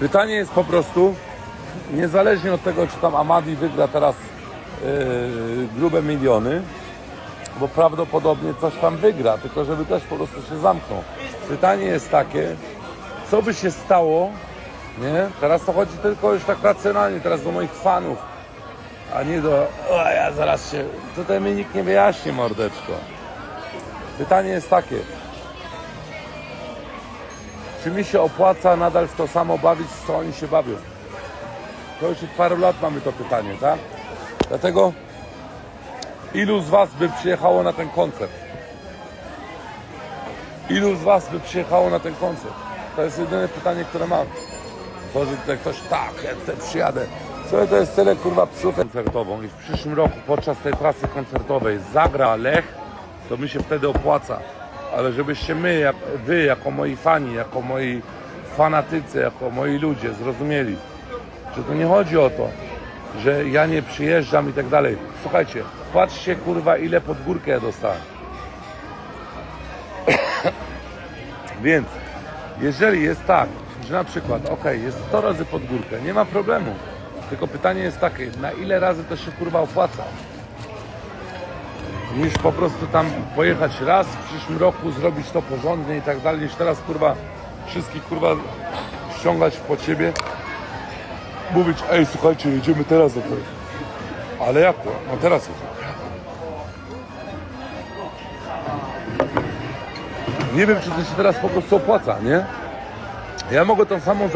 Pytanie jest po prostu, niezależnie od tego, czy tam Amadi wygra teraz yy, grube miliony, bo prawdopodobnie coś tam wygra, tylko żeby też po prostu się zamknął. Pytanie jest takie, co by się stało, nie? Teraz to chodzi tylko już tak racjonalnie, teraz do moich fanów, a nie do, o ja zaraz się, tutaj mi nikt nie wyjaśni, mordeczko. Pytanie jest takie, czy mi się opłaca nadal w to samo bawić, co oni się bawią? To już od paru lat mamy to pytanie, tak? Dlatego ilu z Was by przyjechało na ten koncert? Ilu z Was by przyjechało na ten koncert? To jest jedyne pytanie, które mam. To, że tutaj ktoś tak, ja tutaj przyjadę. Co to jest tyle kurwa psów koncertową i w przyszłym roku podczas tej trasy koncertowej zagra Lech, to mi się wtedy opłaca. Ale żebyście my, wy jako moi fani, jako moi fanatycy, jako moi ludzie zrozumieli, że to nie chodzi o to, że ja nie przyjeżdżam i tak dalej. Słuchajcie, patrzcie kurwa ile pod górkę ja dostałem. Więc jeżeli jest tak, że na przykład, ok, jest 100 razy pod górkę, nie ma problemu. Tylko pytanie jest takie, na ile razy to się kurwa opłaca? Niż po prostu tam pojechać raz w przyszłym roku, zrobić to porządnie i tak dalej, niż teraz kurwa wszystkich kurwa ściągać po ciebie, mówić, ej słuchajcie, jedziemy teraz do tego. Ale jak to? No teraz jedziemy. Nie wiem, czy to się teraz po prostu opłaca, nie? Ja mogę tą samą